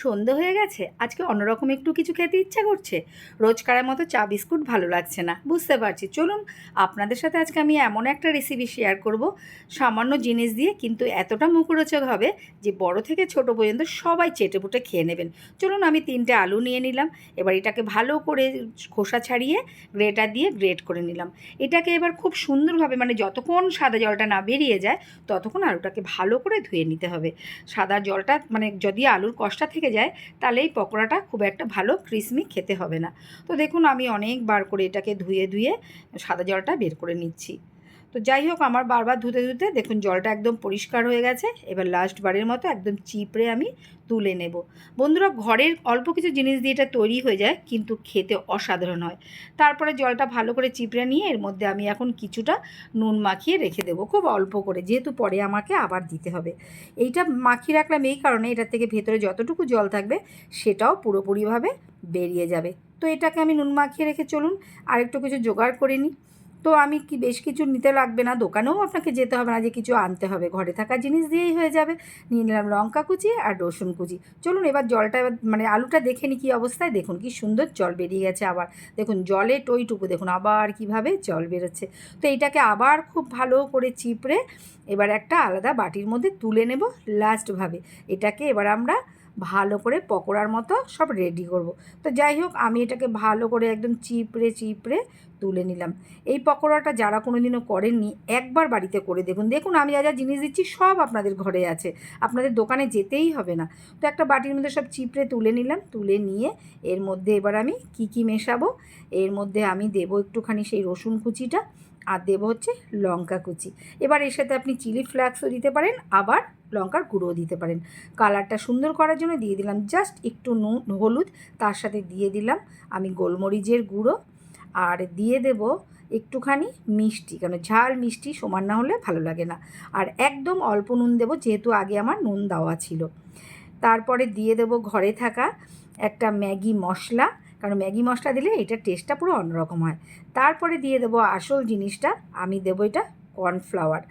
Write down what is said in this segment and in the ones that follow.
সন্ধে হয়ে গেছে, আজকে অন্যরকম একটু কিছু খেতে ইচ্ছা করছে। রোজকারের মতো চা, বিস্কুট ভালো লাগছে না, বুঝতে পারছি। চলুন, আপনাদের সাথে আজকে আমি এমন একটা রেসিপি শেয়ার করব। সামান্য জিনিস দিয়ে কিন্তু এতটা মুখরোচক হবে যে বড় থেকে ছোট পর্যন্ত সবাই চেটে পুটে খেয়ে নেবেন। চলুন, আমি তিনটে আলু নিয়ে নিলাম, এবার এটাকে ভালো করে খোসা ছাড়িয়ে গ্রেটার দিয়ে গ্রেট করে নিলাম। এটাকে এবার খুব সুন্দরভাবে মানে যতক্ষণ সাদা জলটা না বেরিয়ে যায়, ততক্ষণ আলুটাকে ভালো করে ধুয়ে নিতে হবে। সাদা জলটা মানে যদি আলুর কষটা থেকে যায় তাহলে এই পকোড়াটা খুব একটা ভালো ক্রিসমি খেতে হবে না। তো দেখুন, আমি অনেকবার করে এটাকে ধুয়ে ধুয়ে সাদা জলটা বের করে নিচ্ছি। তো যাই হোক, আমার বারবার ধুতে ধুতে দেখুন জলটা একদম পরিষ্কার হয়ে গেছে। এবার লাস্ট বারের মতো একদম চিপড়ে আমি তুলে নেব। বন্ধুরা, ঘরের অল্প কিছু জিনিস দিয়ে এটা তৈরি হয়ে যায়, কিন্তু খেতে অসাধারণ হয়। তারপরে জলটা ভালো করে চিপড়ে নিয়ে এর মধ্যে আমি এখন কিছুটা নুন মাখিয়ে রেখে দেবো, খুব অল্প করে, যেহেতু পরে আমাকে আবার দিতে হবে। এইটা মাখিয়ে রাখলাম এই কারণে এটার থেকে ভেতরে যতটুকু জল থাকবে, সেটাও পুরোপুরিভাবে বেরিয়ে যাবে। তো এটাকে আমি নুন মাখিয়ে রেখে চলুন আর একটু কিছু জোগাড় করে নিই। তো আমি কি বেশ কিছু নিতে লাগবে না? দোকানেও আপনাকে যেতে হবে না যে কিছু আনতে হবে। ঘরে থাকা জিনিস দিয়েই হয়ে যাবে। নিয়ে নিলাম লঙ্কা কুচি আর রসুন কুচি। চলুন এবার জলটা এবার মানে আলুটা দেখে নি কী অবস্থায়। দেখুন কি সুন্দর জল বেরিয়ে গেছে আবার। দেখুন জলে টইটুকু। দেখুন আবার কীভাবে জল বেরোচ্ছে। তো এইটাকে আবার খুব ভালো করে চিপড়ে এবার একটা আলাদা বাটির মধ্যে তুলে নেব লাস্টভাবে। এটাকে এবার আমরা ভালো করে পকোড়ার মতো সব রেডি করব। তো যাই হোক, আমি এটাকে ভালো করে একদম চিপড়ে চিপড়ে তুলে নিলাম। এই পকোড়াটা যারা কোনো দিনও করেননি, একবার বাড়িতে করে দেখুন। দেখুন, আমি যা যা জিনিস দিচ্ছি সব আপনাদের ঘরে আছে। আপনাদের দোকানে যেতেই হবে না। তো একটা বাটির মধ্যে সব চিপড়ে তুলে নিলাম। তুলে নিয়ে এর মধ্যে এবার আমি কি কি মেশাবো? এর মধ্যে আমি দেবো একটুখানি সেই রসুন কুচিটা, আর দেবো হচ্ছে লঙ্কা কুচি। এবার এর সাথে আপনি চিলি ফ্লেক্সও দিতে পারেন, আবার লঙ্কার গুঁড়োও দিতে পারেন। কালারটা সুন্দর করার জন্য দিয়ে দিলাম জাস্ট একটু নুন হলুদ, তার সাথে দিয়ে দিলাম আমি গোলমরিচের গুঁড়ো। আর দিয়ে দেব একটুখানি মিষ্টি, কেন ঝাল মিষ্টি সমান না হলে ভালো লাগে না। আর একদম অল্প নুন দেবো, যেহেতু আগে আমার নুন দেওয়া ছিল। তারপরে দিয়ে দেব ঘরে থাকা একটা ম্যাগি মশলা কারণ ম্যাগি মশলা দিলে এটার টেস্টটা পুরো অন্যরকম হয়। তারপরে দিয়ে দেবো আসল জিনিসটা, আমি দেবো এটা কর্নফ্লাওয়ার।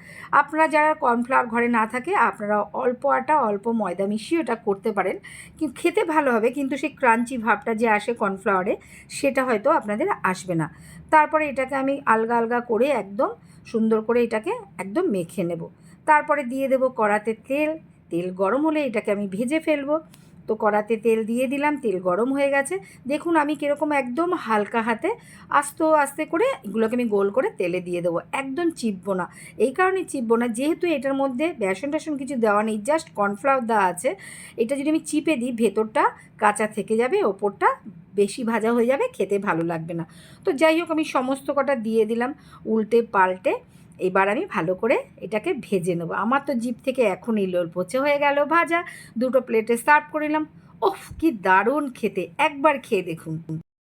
আপনারা যারা কর্নফ্লাওয়ার ঘরে না থাকে, আপনারা অল্প আটা, অল্প ময়দা মিশিয়ে এটা করতে পারেন। কিন্তু খেতে ভালো হবে, কিন্তু সেই ক্রাঞ্চি ভাবটা যে আসে কর্নফ্লাওয়ারে, সেটা হয়তো আপনাদের আসবে না। তারপরে এটাকে আমি আলগা আলগা করে একদম সুন্দর করে এটাকে একদম মেখে নেব। তারপরে দিয়ে দেবো কড়াতে তেল। তেল গরম হলে এটাকে আমি ভেজে ফেলব। তো কড়াতে তেল দিয়ে দিলাম, তেল গরম হয়ে গেছে। দেখুন আমি কীরকম একদম হালকা হাতে আস্তে আস্তে করে এগুলোকে আমি গোল করে তেলে দিয়ে দেবো। একদম চিপবো না। এই কারণে চিপবো না। যেহেতু এটার মধ্যে বেসন টেসন কিছু দেওয়া নেই, জাস্ট কর্নফ্লাওয়ার দেওয়া আছে, এটা যদি আমি চিপে দিই, ভেতরটা কাঁচা থেকে যাবে, ওপরটা বেশি ভাজা হয়ে যাবে, খেতে ভালো লাগবে না। তো যাই হোক, আমি সমস্ত কটা দিয়ে দিলাম, উল্টে পাল্টে। এবার আমি ভালো করে এটাকে ভেজে নেব। আমার তো জিপ থেকে এখনই লোল পচে হয়ে গেল ভাজা। দুটো প্লেটে সার্ভ করে নিলাম। ওফ কি দারুণ খেতে। একবার খেয়ে দেখুন।